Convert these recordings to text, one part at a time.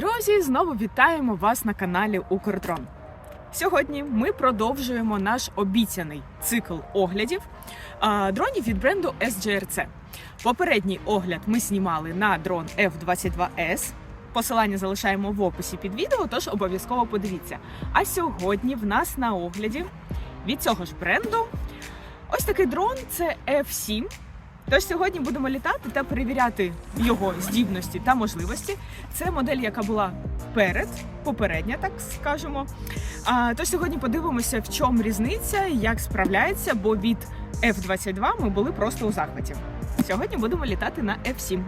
Друзі, знову вітаємо вас на каналі Укрдрон. Сьогодні ми продовжуємо наш обіцяний цикл оглядів дронів від бренду SGRC. Попередній огляд ми знімали на дрон F-22S. Посилання залишаємо в описі під відео, тож обов'язково подивіться. А сьогодні в нас на огляді від цього ж бренду ось такий дрон це F7. Тож сьогодні будемо літати та перевіряти його здібності та можливості. Це модель, яка була перед, попередня, так скажемо. А, тож сьогодні подивимося, в чому різниця, як справляється, бо від F-22 ми були просто у захваті. Сьогодні будемо літати на F7.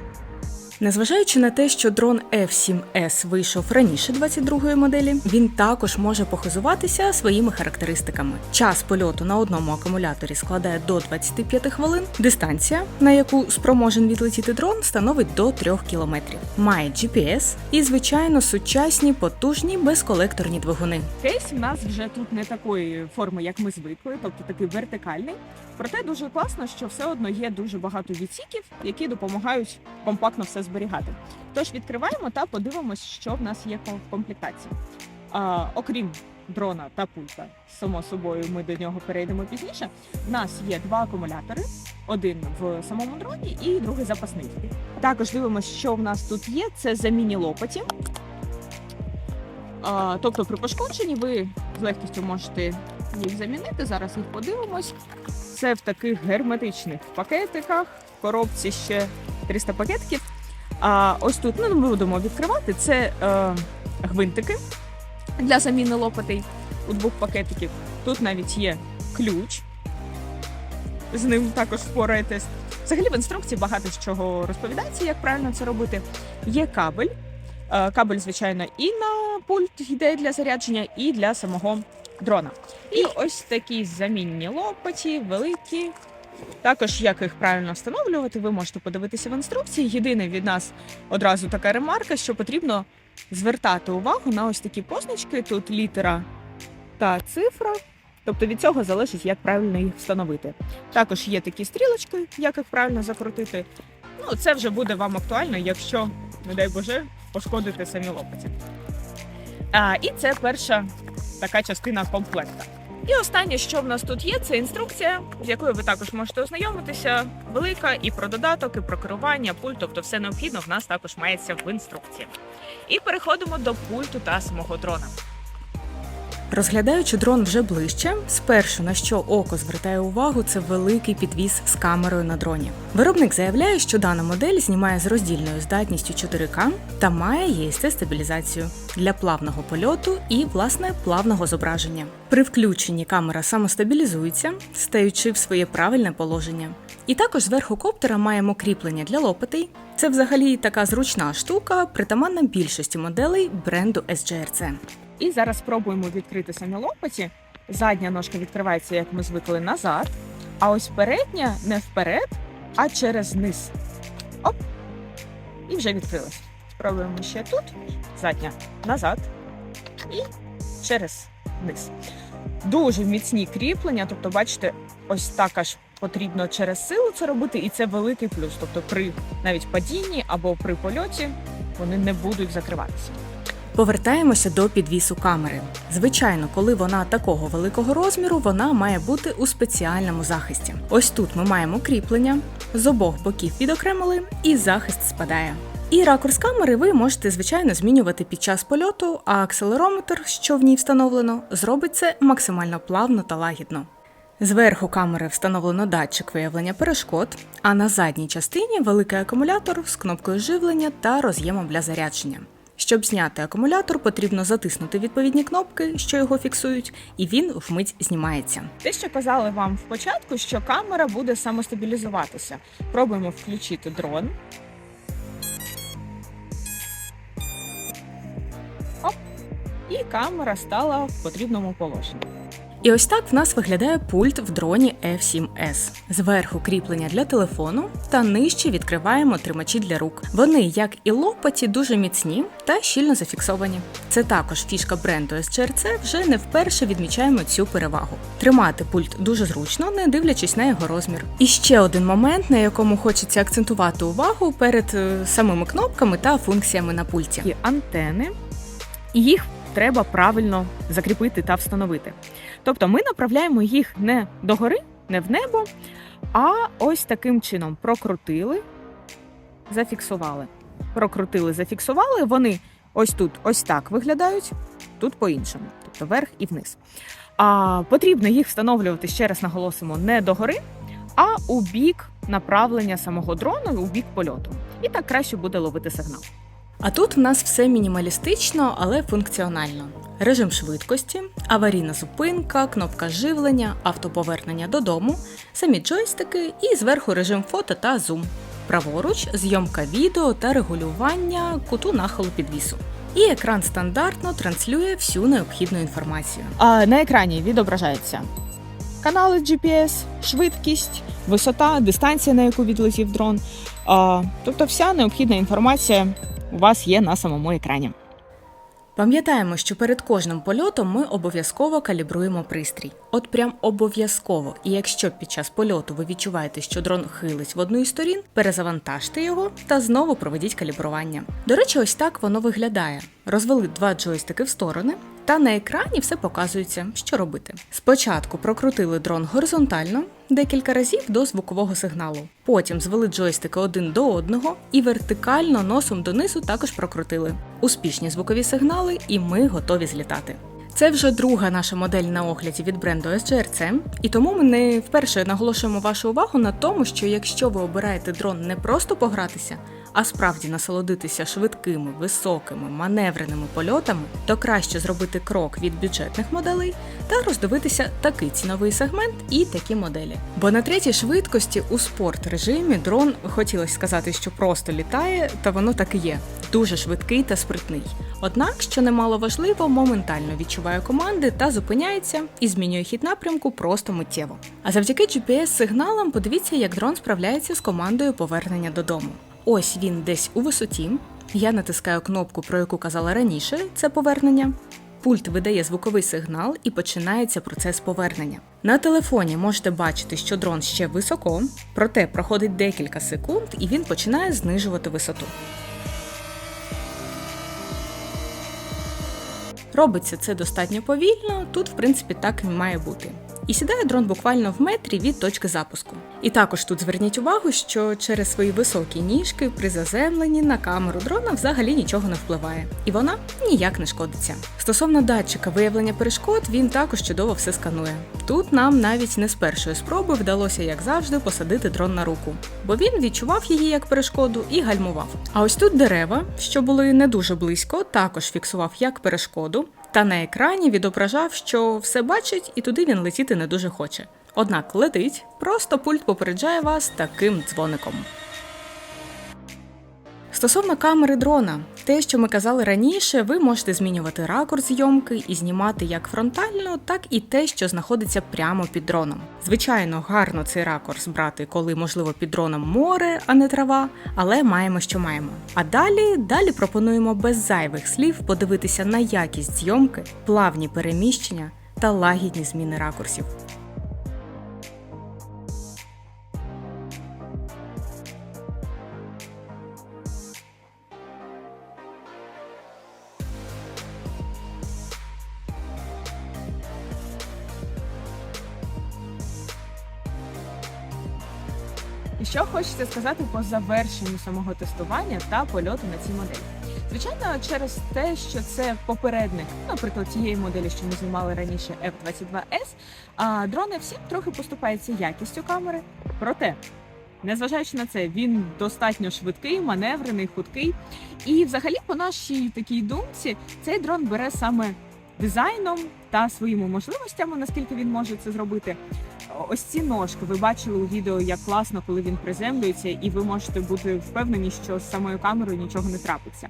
Незважаючи на те, що дрон F7S вийшов раніше 22-ї моделі, він також може похизуватися своїми характеристиками. Час польоту на одному акумуляторі складає до 25 хвилин. Дистанція, на яку спроможен відлетіти дрон, становить до 3 кілометрів. Має GPS і, звичайно, сучасні, потужні безколекторні двигуни. Кейс у нас вже тут не такої форми, як ми звикли, тобто такий вертикальний. Проте дуже класно, що все одно є дуже багато відсіків, які допомагають компактно все зберігати. Тож відкриваємо та подивимось, що в нас є в комплектації. А, окрім дрона та пульта, само собою, ми до нього перейдемо пізніше. В нас є два акумулятори: один в самому дроні і другий запасний. Також дивимося, що в нас тут є. Це замінні лопаті. А, тобто при пошкодженні ви з легкістю можете їх замінити. Зараз їх подивимось. Це в таких герметичних пакетиках. В коробці ще 300 пакетиків. А ось тут ну, ми будемо відкривати. Це е, гвинтики для заміни лопатей у двох пакетиків. Тут навіть є ключ. З ним також впораєтесь. Взагалі в інструкції багато з чого розповідається, як правильно це робити. Є кабель. Е, Кабель, звичайно, і на пульт йде для зарядження, і для самого дрона. І ось такі замінні лопаті, великі. Також як їх правильно встановлювати, ви можете подивитися в інструкції. Єдине від нас одразу така ремарка, що потрібно звертати увагу на ось такі позначки. Тут літера та цифра. Тобто від цього залежить, як правильно їх встановити. Також є такі стрілочки, як їх правильно закрутити. Ну, це вже буде вам актуально, якщо, не дай Боже, пошкодите самі лопаті. А, і це перша така частина комплекта. І останнє, що в нас тут є, це інструкція, з якою ви також можете ознайомитися. Велика і про додаток, і про керування, пульт, тобто все необхідно в нас також мається в інструкції. І переходимо до пульту та самого дрона. Розглядаючи дрон вже ближче, спершу на що око звертає увагу, це великий підвіз з камерою на дроні. Виробник заявляє, що дана модель знімає з роздільною здатністю 4К та має ЄСТ стабілізацію для плавного польоту і власне плавного зображення. При включенні камера самостабілізується, стаючи в своє правильне положення. І також зверху коптера маємо кріплення для лопатей. Це взагалі така зручна штука, притаманна більшості моделей бренду SGRC. І зараз спробуємо відкрити самі лопаті. Задня ножка відкривається, як ми звикли, назад. А ось передня не вперед, а через низ. Оп! І вже відкрилась. Спробуємо ще тут. Задня назад і через низ. Дуже міцні кріплення, тобто, бачите, ось так аж потрібно через силу це робити, і це великий плюс. Тобто, при навіть падінні або при польоті вони не будуть закриватися. Повертаємося до підвісу камери. Звичайно, коли вона такого великого розміру, вона має бути у спеціальному захисті. Ось тут ми маємо кріплення, з обох боків відокремили, і захист спадає. І ракурс камери ви можете, звичайно, змінювати під час польоту, а акселерометр, що в ній встановлено, зробить це максимально плавно та лагідно. Зверху камери встановлено датчик виявлення перешкод, а на задній частині великий акумулятор з кнопкою живлення та роз'ємом для зарядження. Щоб зняти акумулятор, потрібно затиснути відповідні кнопки, що його фіксують, і він вмить знімається. Те, що казали вам в початку, що камера буде самостабілізуватися. Пробуємо включити дрон. Оп. І камера стала в потрібному положенні. І ось так в нас виглядає пульт в дроні F7S. Зверху кріплення для телефону та нижче відкриваємо тримачі для рук. Вони, як і лопаті, дуже міцні та щільно зафіксовані. Це також фішка бренду SGRC, вже не вперше відмічаємо цю перевагу. Тримати пульт дуже зручно, не дивлячись на його розмір. І ще один момент, на якому хочеться акцентувати увагу перед е, самими кнопками та функціями на пульті. І антени, їх треба правильно закріпити та встановити. Тобто ми направляємо їх не догори, не в небо, а ось таким чином прокрутили, зафіксували. Прокрутили, зафіксували. Вони ось тут, ось так виглядають, тут по-іншому, тобто вверх і вниз. А потрібно їх встановлювати ще раз наголосимо не догори, а у бік направлення самого дрону, у бік польоту. І так краще буде ловити сигнал. А тут в нас все мінімалістично, але функціонально. Режим швидкості, аварійна зупинка, кнопка живлення, автоповернення додому, самі джойстики і зверху режим фото та зум. Праворуч зйомка відео та регулювання куту нахилу підвісу. І екран стандартно транслює всю необхідну інформацію. А на екрані відображаються канали GPS, швидкість, висота, дистанція, на яку відлетів дрон. А, тобто, вся необхідна інформація у вас є на самому екрані. Пам'ятаємо, що перед кожним польотом ми обов'язково калібруємо пристрій. От прям обов'язково. І якщо під час польоту ви відчуваєте, що дрон хилить в одну із сторін, перезавантажте його та знову проведіть калібрування. До речі, ось так воно виглядає. Розвели два джойстики в сторони, та на екрані все показується, що робити. Спочатку прокрутили дрон горизонтально декілька разів до звукового сигналу. Потім звели джойстики один до одного і вертикально носом донизу також прокрутили. Успішні звукові сигнали, і ми готові злітати. Це вже друга наша модель на огляді від бренду SGRC, і тому ми не вперше наголошуємо вашу увагу на тому, що якщо ви обираєте дрон не просто погратися, а справді насолодитися швидкими, високими, маневреними польотами, то краще зробити крок від бюджетних моделей та роздивитися такий ціновий сегмент і такі моделі. Бо на третій швидкості у спорт режимі дрон хотілося сказати, що просто літає, та воно так і є. Дуже швидкий та спритний. Однак, що немало важливо, моментально відчуває команди та зупиняється і змінює хід напрямку просто миттєво. А завдяки GPS-сигналам подивіться, як дрон справляється з командою повернення додому. Ось він десь у висоті. Я натискаю кнопку, про яку казала раніше, це повернення. Пульт видає звуковий сигнал і починається процес повернення. На телефоні можете бачити, що дрон ще високо, проте проходить декілька секунд і він починає знижувати висоту. Робиться це достатньо повільно, тут, в принципі, так і має бути. І сідає дрон буквально в метрі від точки запуску. І також тут зверніть увагу, що через свої високі ніжки при заземленні на камеру дрона взагалі нічого не впливає, і вона ніяк не шкодиться. Стосовно датчика виявлення перешкод, він також чудово все сканує. Тут нам навіть не з першої спроби вдалося, як завжди, посадити дрон на руку, бо він відчував її як перешкоду і гальмував. А ось тут дерева, що були не дуже близько, також фіксував як перешкоду. Та на екрані відображав, що все бачить, і туди він летіти не дуже хоче. Однак летить, просто пульт попереджає вас таким дзвоником. Стосовно камери дрона, те, що ми казали раніше, ви можете змінювати ракурс зйомки і знімати як фронтально, так і те, що знаходиться прямо під дроном. Звичайно, гарно цей ракурс брати, коли можливо під дроном море, а не трава, але маємо, що маємо. А далі, далі пропонуємо без зайвих слів подивитися на якість зйомки, плавні переміщення та лагідні зміни ракурсів. І що хочеться сказати по завершенню самого тестування та польоту на цій моделі? Звичайно, через те, що це попередник, наприклад, тієї моделі, що ми знімали раніше F-22S, а дрон F7 трохи поступається якістю камери. Проте, незважаючи на це, він достатньо швидкий, маневрений, худкий. І, взагалі, по нашій такій думці, цей дрон бере саме дизайном та своїми можливостями, наскільки він може це зробити. Ось ці ножки ви бачили у відео, як класно, коли він приземлюється, і ви можете бути впевнені, що з самою камерою нічого не трапиться.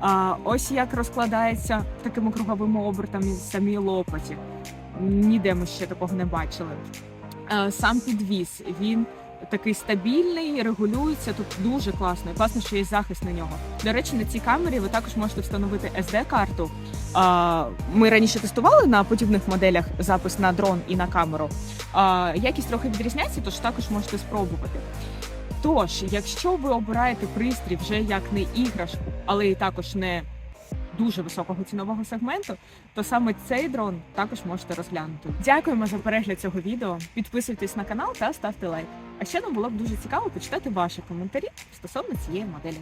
А ось як розкладається такими круговими обертами самі лопаті. ніде ми ще такого не бачили. Сам підвіз він такий стабільний, регулюється тут дуже класно. І класно, що є захист на нього. До речі, на цій камері ви також можете встановити SD-карту. Ми раніше тестували на подібних моделях запис на дрон і на камеру. Якість трохи відрізняється, тож також можете спробувати. Тож, якщо ви обираєте пристрій вже як не іграшку, але і також не дуже високого цінового сегменту, то саме цей дрон також можете розглянути. Дякуємо за перегляд цього відео. Підписуйтесь на канал та ставте лайк. А ще нам було б дуже цікаво почитати ваші коментарі стосовно цієї моделі.